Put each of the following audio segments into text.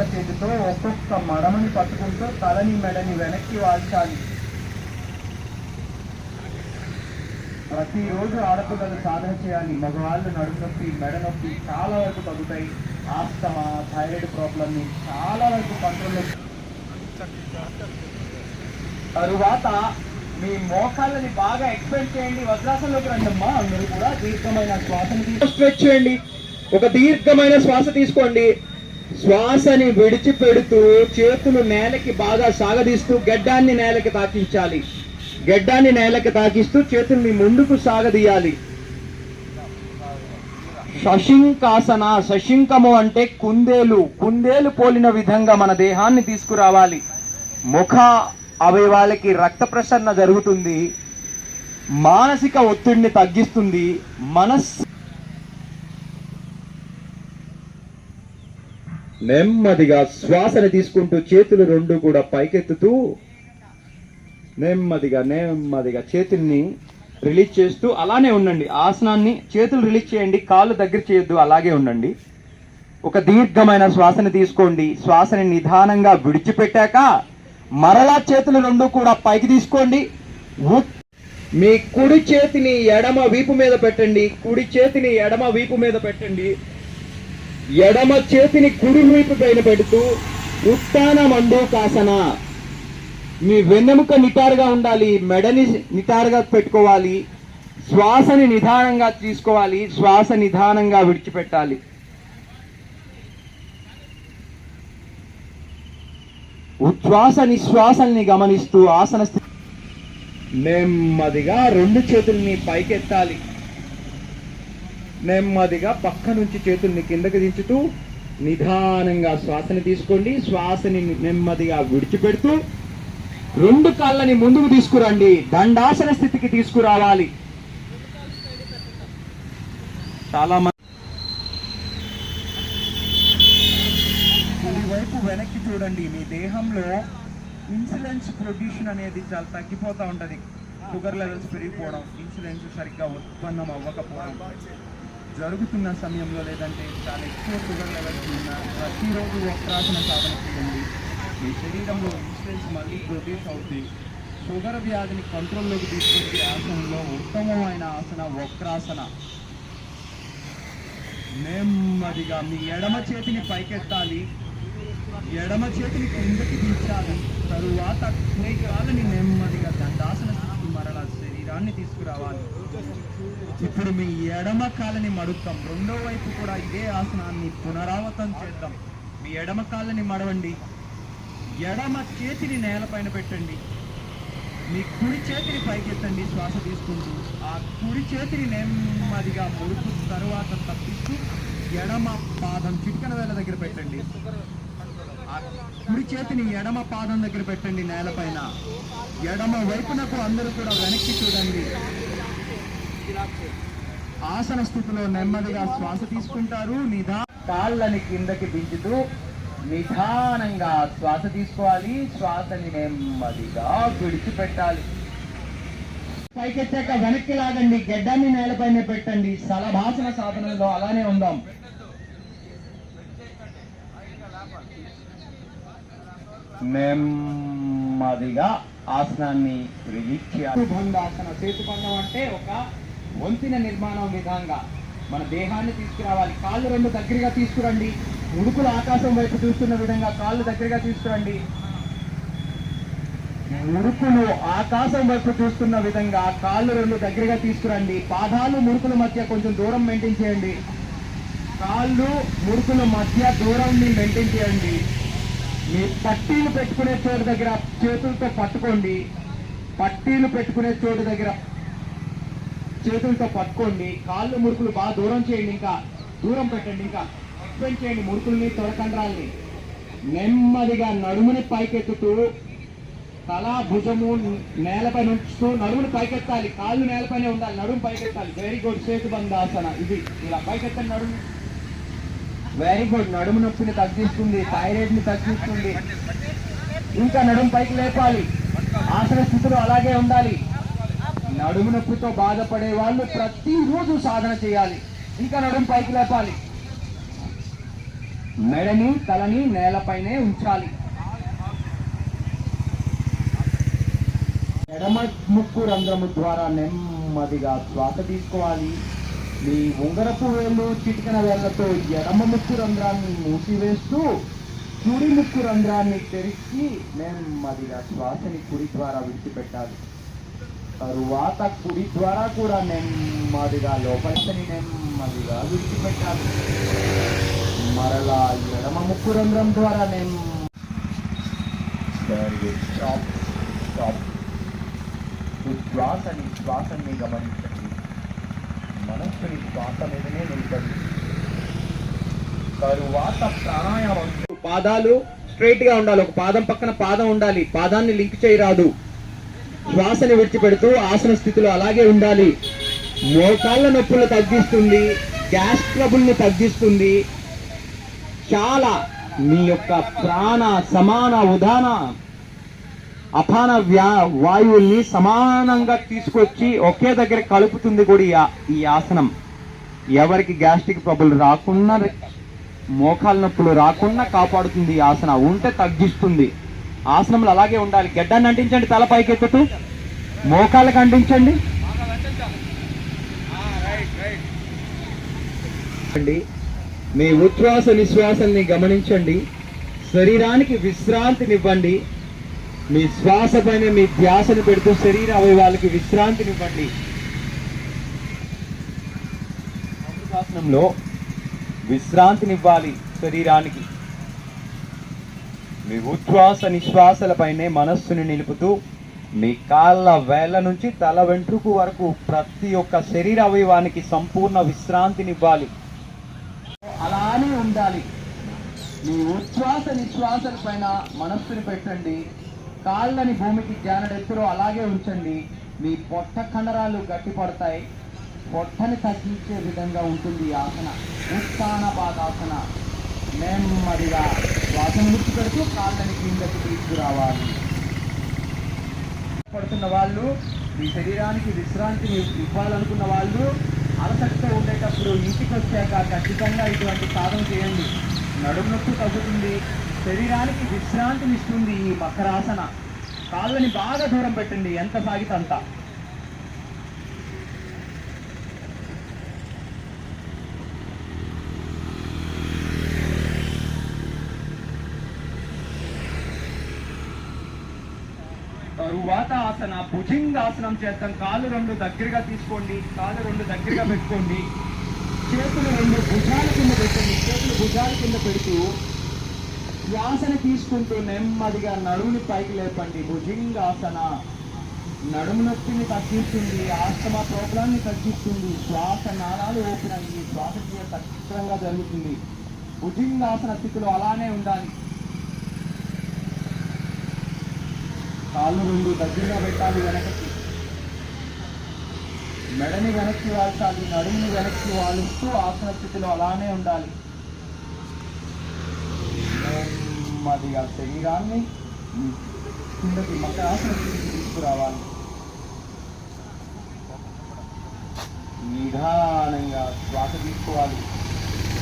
ఒక్కొక్క చేతితో ఒక్కొక్క మడమని పట్టుకుంటూ తలని మెడని వెనక్కి వాల్చాలి. ప్రతిరోజు ఆడపిల్లలు సాధన చేయాలి. మగవాళ్ళు నడుము నొప్పి మెడ నొప్పి చాలా వరకు తగ్గుతాయి. ఆస్తమా థైరాయిడ్ ప్రాబ్లమ్ని చాలా వరకు కంట్రోల్లో తరువాత మీ మోకాళ్ళని బాగా ఎక్స్పెండ్ చేయండి. వజ్రాసంలోకి రండి అమ్మా అందరూ కూడా దీర్ఘమైన శ్వాసని స్ట్రెచ్ చేయండి. ఒక దీర్ఘమైన శ్వాస తీసుకోండి. శ్వాసని విడిచిపెడుతూ చేతులు నేలకి బాగా సాగదీస్తూ గడ్డాన్ని నేలకి తాకించాలి. గడ్డాన్ని నేలకి తాకిస్తూ చేతుల్ని ముందుకు సాగదీయాలి. శశింకాసన శశింకము అంటే కుందేలు. కుందేలు పోలిన విధంగా మన దేహాన్ని తీసుకురావాలి. ముఖ అవయవాలకి రక్త ప్రసరణ జరుగుతుంది. మానసిక ఒత్తిడిని తగ్గిస్తుంది. మనస్ నెమ్మదిగా శ్వాసని తీసుకుంటూ చేతులు రెండు కూడా పైకెత్తుతూ నెమ్మదిగా నెమ్మదిగా చేతుల్ని రిలీజ్ చేస్తూ అలానే ఉండండి. ఆసనాన్ని చేతులు రిలీజ్ చేయండి కాళ్ళు దగ్గర చేయొద్దు అలాగే ఉండండి. ఒక దీర్ఘమైన శ్వాసని తీసుకోండి. శ్వాసని నిదానంగా విడిచిపెట్టాక మరలా చేతులు రెండు కూడా పైకి తీసుకోండి. మీ కుడి చేతిని ఎడమ వీపు మీద పెట్టండి. కుడి చేతిని ఎడమ వీపు మీద పెట్టండి. ఎడమ చేతిని కుడి వీపు పైన పెడుతూ ఉత్తాన మండూకాసన మీ వెన్నెముక నిటారుగా ఉండాలి మెడని నిటారుగా పెట్టుకోవాలి శ్వాసని నిదానంగా తీసుకోవాలి శ్వాస నిదానంగా విడిచిపెట్టాలి. ఉచ్ఛ్వాస నిశ్వాసల్ని గమనిస్తూ ఆసన స్థితి నెమ్మదిగా రెండు చేతుల్ని పైకెత్తాలి. నెమ్మదిగా పక్క నుంచి చేతుల్ని కిందకి దించుతూ నిదానంగా శ్వాసని తీసుకోండి. శ్వాసని నెమ్మదిగా విడిచిపెడుతూ రెండు కాళ్ళని ముందుకు తీసుకురండి. దండాసన స్థితికి తీసుకురావాలి. చాలా మంది వైపు వెనక్కి చూడండి. మీ దేహంలో ఇన్సులెన్స్ ప్రొడ్యూషన్ అనేది చాలా తగ్గిపోతూ ఉంటది. షుగర్ లెవెల్స్ పెరిగిపోవడం ఇన్సులెన్స్ సరిగ్గా ఉత్పన్నం అవ్వకపోవడం. జరుగుతున్న సమయంలో లేదంటే చాలా ఎక్కువ షుగర్ లెవెల్స్ ఉన్న ప్రతిరోజు వక్రాసన సాధన చేయండి. మీ శరీరంలో ఇన్సులెన్స్ మళ్ళీ ప్రొడ్యూస్ అవుతుంది షుగర్ వ్యాధిని కంట్రోల్లోకి తీసుకొచ్చే ఆసనంలో ఉత్తమమైన ఆసన వక్రాసన. నెమ్మదిగా మీ ఎడమ చేతిని పైకెత్తాలి. ఎడమ చేతిని కిందకి దించాలి. తరువాత కుడి కాళ్ళని నెమ్మదిగా దండాసన స్థితికి మరలా శరీరాన్ని తీసుకురావాలి. ఇప్పుడు మీ ఎడమ కాలని మడుతాం రెండో వైపు కూడా ఇదే ఆసనాన్ని పునరావృతం చేద్దాం. మీ ఎడమ కాళ్ళని మడవండి. ఎడమ చేతిని నేలపైన పెట్టండి. మీ కుడి చేతిని పైకెత్తండి శ్వాస తీసుకుంటూ. ఆ కుడి చేతిని నెమ్మదిగా ముడుపు తరువాత తప్పిస్తూ ఎడమ పాదం చిటికన వేల దగ్గర పెట్టండి. ఆ కుడి చేతిని ఎడమ పాదం దగ్గర పెట్టండి నేలపైన. ఎడమ వైపునకు అందరూ కూడా వెనక్కి చూడండి. ఆసన స్థితిలో నెమ్మదిగా శ్వాస తీసుకుంటారు. నిదా కాళ్ళని కిందకి దించుతూ నిదానంగా శ్వాస తీసుకోవాలి. శ్వాసని నెమ్మదిగా విడిచిపెట్టాలి. పైకెత్తాక వెనక్కి లాగండి. గెడ్డాన్ని నేలపైన పెట్టండి. సలభాసన సాధనలో అలానే ఉందాం. నెమ్మదిగా ఆసనాన్ని రిలీజ్ చేయాలి భంగాసన సేతుభంగం అంటే ఒక వంతిన నిర్మాణం విధంగా మన దేహాన్ని తీసుకురావాలి. కాళ్ళు రెండు దగ్గరగా తీసుకురండి. ఉడుకులు ఆకాశం వైపు చూస్తున్న విధంగా కాళ్ళు దగ్గరగా తీసుకురండి. ముడుకులు ఆకాశం వైపు చూస్తున్న విధంగా కాళ్ళు రెండు దగ్గరగా తీసుకురండి. పాదాలు ముడుకుల మధ్య కొంచెం దూరం మెయింటైన్ చేయండి. కాళ్ళు ముడుకుల మధ్య దూరాన్ని మెయింటైన్ చేయండి. మీ పట్టీలు పెట్టుకునే చోటు దగ్గర చేతులతో పట్టుకోండి. పట్టీలు పెట్టుకునే చోటు దగ్గర చేతులతో పట్టుకోండి. కాళ్ళు మురుకులు బాగా దూరం చేయండి ఇంకా. దూరం పెట్టండి ఇంకా. ఎక్స్పెండ్ చేయండి మురుకుల్ని తొడకండ్రాల్ని నెమ్మదిగా నడుముని పైకెత్తుతూ తల భుజము నేలపై ఉంచుతూ నడుముని పైకెత్తాలి. కాళ్ళు నేలపైనే ఉండాలి. నడుము పైకెత్తాలి. వెరీ గుడ్ సేతు బంధాసన ఇది ఇలా పైకెత్తండి నడుము. వెరీ గుడ్ నడుము నొప్పిని తగ్గిస్తుంది. థైరాయిడ్ని తగ్గిస్తుంది. ఇంకా నడుము పైకి లేపాలి. ఆసన స్థితిలో అలాగే ఉండాలి. నడుము నొప్పితో బాధపడే వాళ్ళు ప్రతిరోజు సాధన చేయాలి. ఇంకా నడుము పైకి లేపాలి. మెడని తలని నేలపైనే ఉంచాలి. ఎడమ ముక్కు రంధ్రము ద్వారా నెమ్మదిగా శ్వాస తీసుకోవాలి. మీ ఉంగరపు వేళ్ళు చిటికన వేళ్ళతో ఎడమ ముక్కు రంధ్రాన్ని మూసివేస్తూ కుడి ముక్కు రంధ్రాన్ని తెరిచి నెమ్మదిగా శ్వాసని కుడి ద్వారా విడిచిపెట్టాలి. తరువాత కుడి ద్వారా కూడా నెమ్మదిగా లోపలిని నెమ్మదిగా విడిచిపెట్టాలి. మరలా ఎడమ ముక్కు రంధ్రం ద్వారా నేను Very good. శ్వాసని శ్వాసని గమనించండి. మనస్సుని శ్వాస మీదనే నిలబడి. తరువాత ప్రాణాయామం. పాదాలు స్ట్రైట్గా ఉండాలి. ఒక పాదం పక్కన పాదం ఉండాలి. పాదాన్ని లింక్ చేయరాదు. శ్వాసను విడిచిపెడుతూ ఆసన స్థితిలో అలాగే ఉండాలి. మోకాళ్ళ నొప్పులు తగ్గిస్తుంది గ్యాస్ ట్రబుల్ని తగ్గిస్తుంది. చాలా మీ యొక్క ప్రాణ సమాన ఉదాన అపాన వ్యా వాయువుల్ని సమానంగా తీసుకొచ్చి ఒకే దగ్గర కలుపుతుంది కూడా ఈ ఆసనం. ఎవరికి గ్యాస్ట్రిక్ ట్రబుల్ రాకుండా మోకాళ్ళ నొప్పులు రాకుండా కాపాడుతుంది ఈ ఆసన. ఉంటే తగ్గిస్తుంది. ఆసనములు అలాగే ఉండాలి. గడ్డాన్ని అంటించండి తల పైకెత్తుతూ మోకాళ్ళకి అంటించండి. అండి మీ ఉచ్ఛ్వాస నిశ్వాసాన్ని గమనించండి. శరీరానికి విశ్రాంతినివ్వండి. మీ శ్వాస పైన మీ ధ్యాసను పెడుతూ శరీర అవయవాలకి విశ్రాంతినివ్వండి. అమృతాసనంలో విశ్రాంతినివ్వాలి శరీరానికి. మీ ఉచ్ఛ్వాస నిశ్వాసలపైనే మనస్సుని నిలుపుతూ మీ కాళ్ళ వేళ్ళ నుంచి తల వెంట్రుకు వరకు ప్రతి ఒక్క శరీర అవయవానికి సంపూర్ణ విశ్రాంతినివ్వాలి. అలానే ఉండాలి. మీ ఉచ్ఛ్వాస నిశ్వాసల పైన మనస్సుని పెట్టండి. కాళ్ళని భూమికి జానడెత్తులో అలాగే ఉంచండి. మీ పొట్ట కండరాలు గట్టిపడతాయి. పొట్టని తగ్గించే విధంగా ఉంటుంది ఈ ఆసన. ఉత్సాన పాదాసన. నెమ్మదిగా. శ్వాసను పెడుతూ కాళ్ళని కిందకు తీసుకురావాలి. పడుతున్న వాళ్ళు మీ శరీరానికి విశ్రాంతిని ఇవ్వాలనుకున్న వాళ్ళు అలసటతో ఉండేటప్పుడు ఇంటికి వచ్చాక ఖచ్చితంగా ఇటువంటి సాధన చేయండి. నడుము నొప్పి తగ్గుతుంది. శరీరానికి విశ్రాంతిని ఇస్తుంది ఈ మకరాసన. కాళ్ళని బాగా దూరం పెట్టండి. ఎంత సాగితే అంత. తరువాత భుజింగాసనం చేద్దాం. కాళ్ళు రెండు దగ్గరగా తీసుకోండి. కాళ్ళు రెండు దగ్గరగా పెట్టుకోండి. చేతులు రెండు భుజాల కింద పెట్టండి. చేతులు భుజాల కింద పెడుతూ శ్వాసన తీసుకుంటూ నెమ్మదిగా నడుముని పైకి లేపండి. భుజింగాసన నడుము నొప్పిని తగ్గిస్తుంది. ఆస్తమా ప్రోగ్రాన్ని తగ్గిస్తుంది. శ్వాస నాళాలు ఓపెన్ అయ్యి శ్వాసక్రియ సక్రమంగా జరుగుతుంది. భుజింగాసన స్థితిలో అలానే ఉండాలి. కాళ్ళు రెండు దగ్గరగా పెట్టాలి వెనకకి. మెడని వెనక్కి వాల్చాలి నడుముని వెనక్కి వాలుస్తూ ఆసన స్థితిలో అలానే ఉండాలి. నెమ్మదిగా శరీరాన్ని కిందకి మకరాసన స్థితికి తీసుకురావాలి. నిదానంగా శ్వాస తీసుకోవాలి.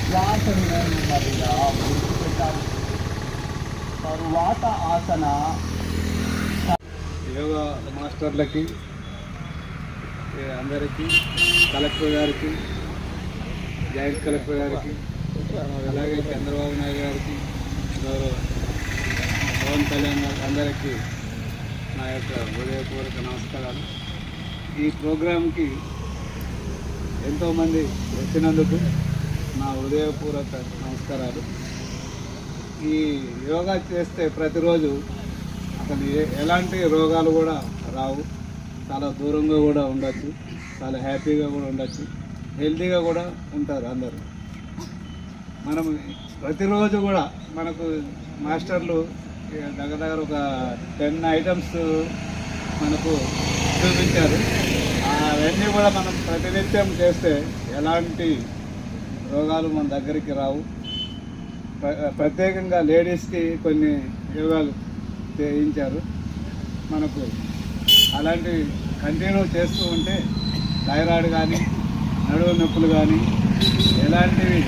శ్వాసని నెమ్మదిగా పెట్టాలి. తరువాత ఆసన యోగా మాస్టర్లకి అందరికీ కలెక్టర్ గారికి జాయింట్ కలెక్టర్ గారికి అలాగే చంద్రబాబు నాయుడు గారికి పవన్ కళ్యాణ్ గారికి అందరికీ నా యొక్క హృదయపూర్వక నమస్కారాలు. ఈ ప్రోగ్రాంకి ఎంతోమంది వచ్చినందుకు నా హృదయపూర్వక నమస్కారాలు. ఈ యోగా చేస్తే ప్రతిరోజు అసలు ఏ- ఎలాంటి రోగాలు కూడా రావు. చాలా దూరంగా కూడా ఉండొచ్చు. చాలా హ్యాపీగా కూడా ఉండొచ్చు. హెల్తీగా కూడా ఉంటారు అందరూ. మనం ప్రతిరోజు కూడా మనకు మాస్టర్లు దగ్గర దగ్గర ఒక టెన్ ఐటమ్స్ మనకు చూపించారు. అవన్నీ కూడా మనం ప్రతినిత్యం చేస్తే ఎలాంటి రోగాలు మన దగ్గరికి రావు. ప్ర- ప్రత్యేకంగా లేడీస్కి కొన్ని యోగాలు చేయించారు మనకు అలాంటి కంటిన్యూ చేస్తూ ఉంటే థైరాయిడ్ కానీ నడువు నొప్పులు కానీ ఎలాంటివి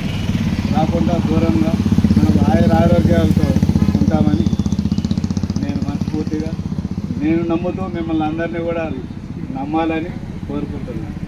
రాకుండా దూరంగా మనం ఆయుర ఆరోగ్యాలతో ఉంటామని నేను మనస్ఫూర్తిగా నేను నమ్ముతూ మిమ్మల్ని అందరినీ కూడా నమ్మాలని కోరుకుంటున్నాను.